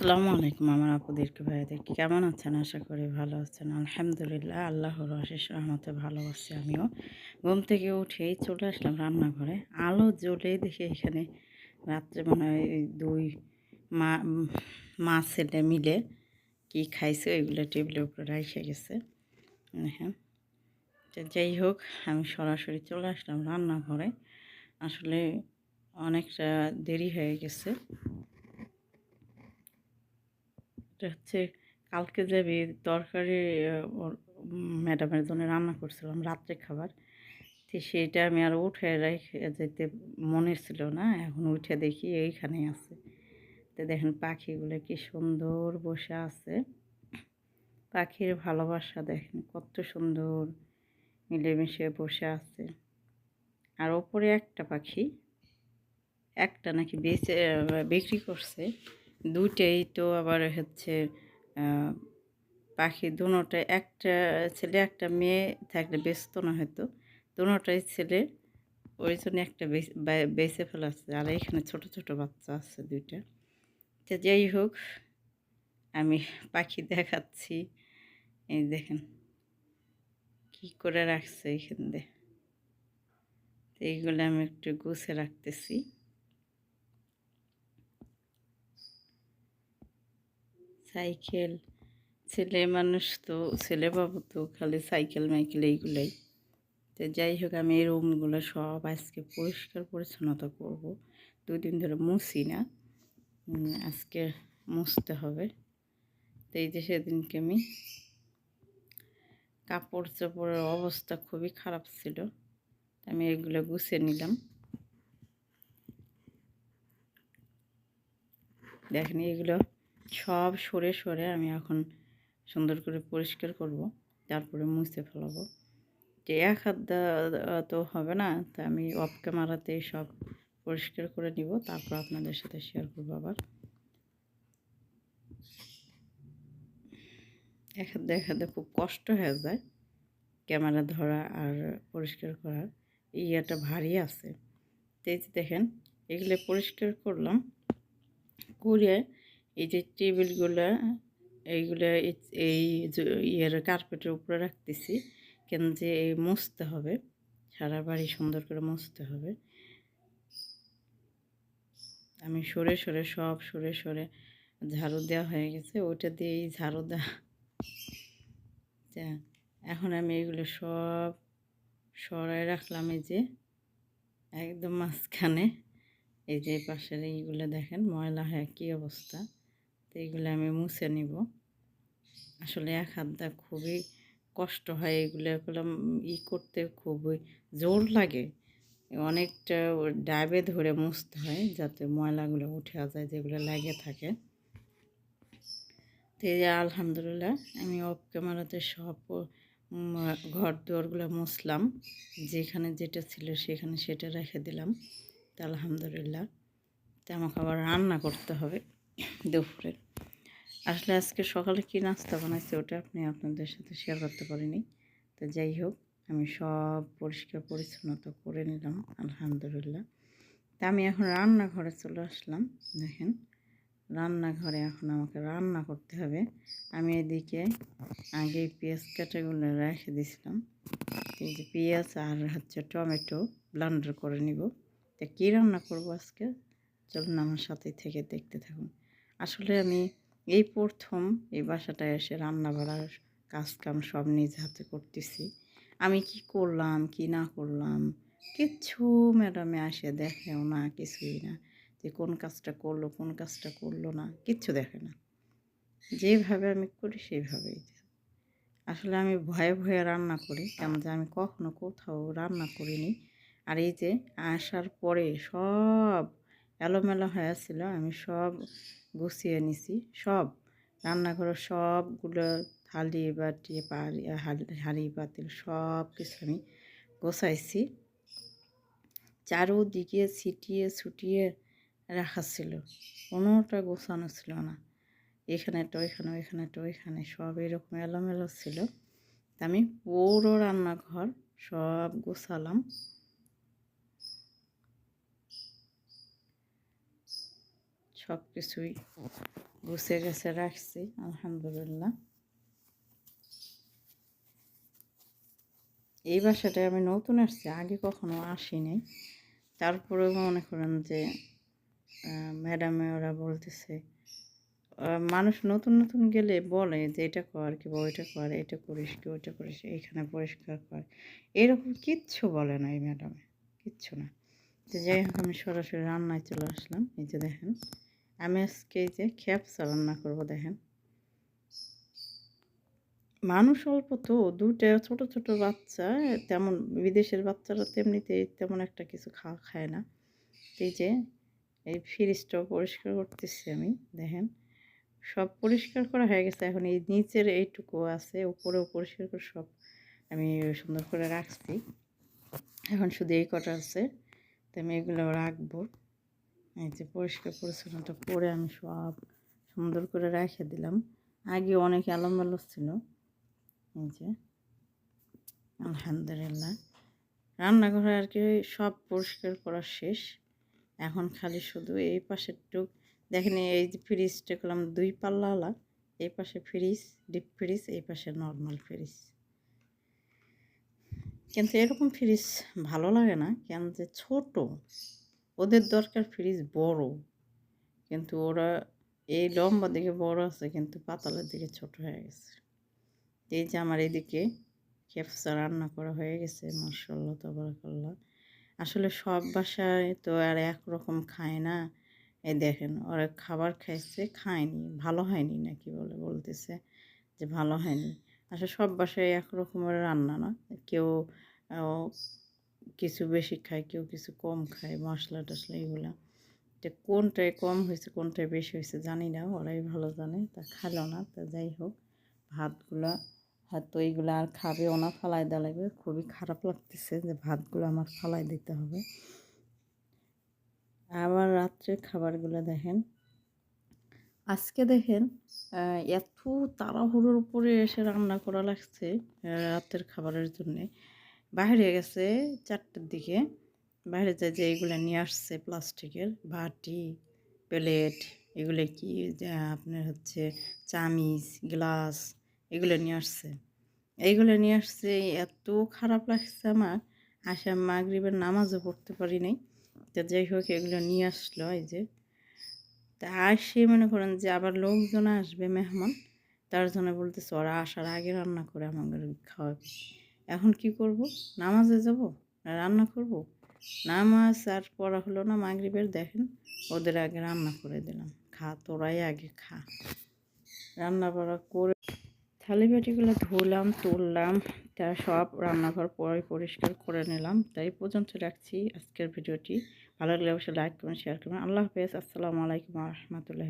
আসসালামু আলাইকুম আমার আপুদেরকে ভাইয়াদেরকে কেমন আছেন? আশা করি ভালো আছেন। আলহামদুলিল্লাহ, আল্লাহর অশেষ রহমতে ভালো আছি আমিও। ঘুম থেকে উঠেই চলে আসলাম রান্নাঘরে। আলো জ্বলে দেখে এখানে রাত্রে মনে হয় দুই মা মা ছেলে মিলে কি খাইছে ওইগুলো টেবিলের উপরে রাইসে গেছে। হ্যাঁ যাই হোক, আমি সরাসরি চলে আসলাম রান্নাঘরে। আসলে অনেকটা দেরি হয়ে গেছে। এটা হচ্ছে কালকে যাবি তরকারি ম্যাডামের জন্য রান্না করছিলাম, রাত্রে খাবার। তো সেইটা আমি আর উঠে রেখে, যেতে মনে ছিল না, এখন উঠে দেখি এইখানেই আছে। তো দেখেন পাখিগুলো কি সুন্দর বসে আছে। পাখির ভালোবাসা দেখেন কত সুন্দর, মিলেমিশে বসে আছে। আর ওপরে একটা পাখি, একটা নাকি বেচে বিক্রি করছে। দুইটাই তো আবার হচ্ছে পাখি দুটোটাই, একটা ছেলে, একটা মেয়ে থাকলে ব্যস্ত না হয়তো। দুটোটাই ছেলে, ওই জন্য একটা বেঁচে ফেলাচ্ছে আর এখানে ছোট ছোট বাচ্চা আছে দুইটা। তো যাই হোক, আমি পাখি দেখাচ্ছি। এই দেখেন, কি করে রাখছে এখান দিয়ে। এইগুলো আমি একটু গুছে রাখতেছি। সাইকেল, ছেলে মানুষ তো, ছেলে বাবু তো, খালি সাইকেল, মাইকেল এইগুলোই। তো যাই হোক, আমি এই রুমগুলো সব আজকে পরিষ্কার পরিচ্ছন্নতা করব। দুদিন ধরে মুছি না। আজকে মুছতে হবে। তো এই যে সেদিনকে আমি কাপড় চাপড়ের অবস্থা খুবই খারাপ ছিল। আমি এগুলো গুছিয়ে নিলাম। দেখেন, এগুলো সব সরে সরে আমি এখন সুন্দর করে পরিষ্কার করব, তারপরে মুছে ফেলাবো। যে এক হাত তো হবে না, তা আমি অফ ক্যামেরাতে সব পরিষ্কার করে নিব, তারপর আপনাদের সাথে শেয়ার করব আবার। এক হাত এক হাতে খুব কষ্ট হয়ে যায়, ক্যামেরা ধরা আর পরিষ্কার করার ইয়েটা ভারী আছে। তো দেখেন, এগুলো পরিষ্কার করলাম করে এই যে টেবিলগুলো, এইগুলো এই ইয়ের কার্পেটের উপরে রাখতেছি, কেন যে এই মুছতে হবে, সারা বাড়ি সুন্দর করে মুছতে হবে। আমি সরে সরে সব সরে সরে ঝাড়ু দেওয়া হয়ে গেছে, ওইটা দিয়েই ঝাড়ু দেওয়া। এখন আমি এগুলো সব সরাই রাখলাম, এই যে একদম মাঝখানে। এই যে পাশের এইগুলো দেখেন, ময়লা হয়ে কী অবস্থা। তো এইগুলো আমি মুছে নিব। আসলে এক হাতটা খুবই কষ্ট হয় এগুলো এগুলো ই করতে খুবই জোর লাগে। অনেকটা ডাবে ধরে মুছতে হয় যাতে ময়লাগুলো উঠে যায় যেগুলো লাগে থাকে। তো এই আলহামদুলিল্লাহ আমি অফ ক্যামেরাতে সব ঘর দুয়ারগুলো মুছলাম। যেখানে যেটা ছিল সেখানে সেটা রেখে দিলাম। তো আলহামদুলিল্লাহ। তো আমাকে আবার রান্না করতে হবে। দুপুরে। আসলে আজকে সকালে কী নাস্তা বানাইছে ওটা আপনি আপনাদের সাথে শেয়ার করতে পারিনি। তো যাই হোক, আমি সব পরিষ্কার পরিচ্ছন্নতা করে নিলাম, আলহামদুলিল্লাহ। তা আমি এখন রান্নাঘরে চলে আসলাম, দেখেন। রান্নাঘরে এখন আমাকে রান্না করতে হবে। আমি এদিকে আগে পেঁয়াজ কাটাগুলো রেখে দিয়েছিলাম এই যে পেঁয়াজ আর হচ্ছে টমেটো ব্লান্ডার করে নিব। তা কী রান্না করব আজকে? চলুন আমার সাথে থেকে দেখতে থাকুন। আসলে আমি এই প্রথম এই বাসাটায় এসে রান্না বাড়ার কাজকাম সব নিজ হাতে করতেছি। আমি কি করলাম, কি না করলাম, কিচ্ছু ম্যাডামে আসে দেখেও না, কিছুই না যে কোন কাজটা করল, কোন কাজটা করল না, কিচ্ছু দেখে না। যেভাবে আমি করি সেইভাবেই আসলে আমি ভয়ে ভয়ে রান্না করি কেন যে আমি কখনো কোথাও রান্না করিনি। আর এই যে আসার পরে সব এলোমেলো হয়েছিল, আমি সব গুছিয়ে নিছি, সব। রান্নাঘরের সবগুলো থালি বাটি পাড়ি হাঁড়ি, পাতিল সব কিছু আমি গোছাইছি। চারোদিকে ছিটিয়ে ছুটিয়ে রাখা ছিল, কোনোটা গোছানো ছিল না। এখানে তো এখানে ওইখানে তো ওইখানে, সব এরকম এলোমেলো ছিল। আমি পুরো রান্নাঘর সব গোছালাম। সব কিছুই গুছিয়ে গেছে রাখছি, আলহামদুলিল্লাহ। এই বাসাটায় আমি নতুন আসছি, আগে কখনো আসি নাই তারপরেও মনে করেন যে ম্যাডামে ওরা বলতেছে মানুষ নতুন নতুন গেলে বলে যে, এটা কর কি বা ওইটা কর, এটা করিস কি ওইটা করিস, এইখানে পরিষ্কার কর। এরকম কিচ্ছু বলে না এই ম্যাডামে, কিচ্ছু না। তো যাই হোক, আমি সরাসরি রান্নায় চলে আসলাম, এই যে দেখেন। আমি আজকে যে খ্যাপসা রান্না করব, দেখেন। মানুষ অল্প তো দুটা ছোট ছোট বাচ্চা, তেমন বিদেশের বাচ্চারা তেমনিতে তেমন একটা কিছু খাওয়া খায় না। এই যে, এই ফ্রিজটাও পরিষ্কার করতেছি আমি, দেখেন। সব পরিষ্কার করা হয়ে গেছে, এখন এই নিচের এইটুকু আছে, উপরেও পরিষ্কার করে সব আমি সুন্দর করে রাখছি। এখন শুধু এই কটা আছে, তো আমি এগুলো রাখব। এই যে পরিষ্কার পরিচ্ছন্নতা করে আমি সব সুন্দর করে রেখে দিলাম। আগে অনেক এলোমেলো ছিল। এই যে, আলহামদুলিল্লাহ। রান্নাঘরে আর কি সব পরিষ্কার করা শেষ। এখন খালি শুধু এই পাশের টুক দেখেন এই যে ফ্রিজটা করলাম দুই পাল্লাওয়ালা এই পাশে ফ্রিজ ডিপ ফ্রিজ এই পাশে নর্মাল ফ্রিজ কিন্তু এরকম ফ্রিজ ভালো লাগে না। কেন যে ছোট। ওদের দরকার ফ্রিজ বড়। কিন্তু ওরা এই লম্বা দিকে বড় আছে, কিন্তু পাতালের দিকে ছোট হয়ে গেছে। এই যে আমার এদিকে খেপসা রান্না করা হয়ে গেছে মার্শাল্লাহ তবরাকাল্লাহ। আসলে সব বাসায় তো আর একরকম খায় না। এই দেখেন, ওরা খাবার খাইছে, খায়নি, ভালো হয়নি নাকি বলে বলতেছে যে ভালো হয়নি। আসলে সব বাসায় একরকমের রান্না না। কেউ কিছু বেশি খায়, কেউ কিছু কম খায়, মশলা টশলা এগুলা। তো কোনটায় কম হয়েছে কোনটায় বেশি হয়েছে জানি না, ওরাই ভালো জানে। তা খালো না, তা যাই হোক, ভাতগুলা হয়তো এইগুলো আর খাবেও না, ফালাই দেওয়া লাগবে। খুবই খারাপ লাগতেছে যে ভাতগুলো আমার ফালাই দিতে হবে। আবার রাত্রে খাবারগুলো দেখেন। আজকে দেখেন এত তাড়াহুড়োর উপরে এসে রান্না করা লাগছে রাতের খাবারের জন্যে। বাইরে গেছে চারটার দিকে। বাইরে যা, যে এগুলো নিয়ে আসছে প্লাস্টিকের বাটি, প্লেট, এগুলো কি আপনার হচ্ছে চামিচ, গ্লাস, এগুলো নিয়ে আসছে। এইগুলো নিয়ে আসছে, এত খারাপ লাগছে আমার। আসে মাগরিবের নামাজও পড়তে পারি নাই। তো যাই হোক, এগুলো নিয়ে আসলো এই যে। তা আসে মনে করেন যে আবার লোকজন আসবে, মেহমান। তার জন্য বলতেছে ওরা আসার আগে রান্না করে আমাদের খাওয়াবে। এখন কি করব? নামাজে যাব? না রান্না করব? নামাজ আর পড়া হলো না মাগরিবের, দেখেন। ওদের আগে রান্না করে দিলাম। খা, তোরাই আগে খা। রান্না বাড়া করে থালি বাটিগুলো ধুলাম, তুললাম। তা সব রান্নাঘর পরে, পরিষ্কার করে নিলাম। তাই পর্যন্ত রাখছি আজকের ভিডিওটি। ভালো লাগলে অবশ্যই লাইক করবেন শেয়ার করবেন। আল্লাহ হাফেজ। আসসালামু আলাইকুম রহমতুল্লাহ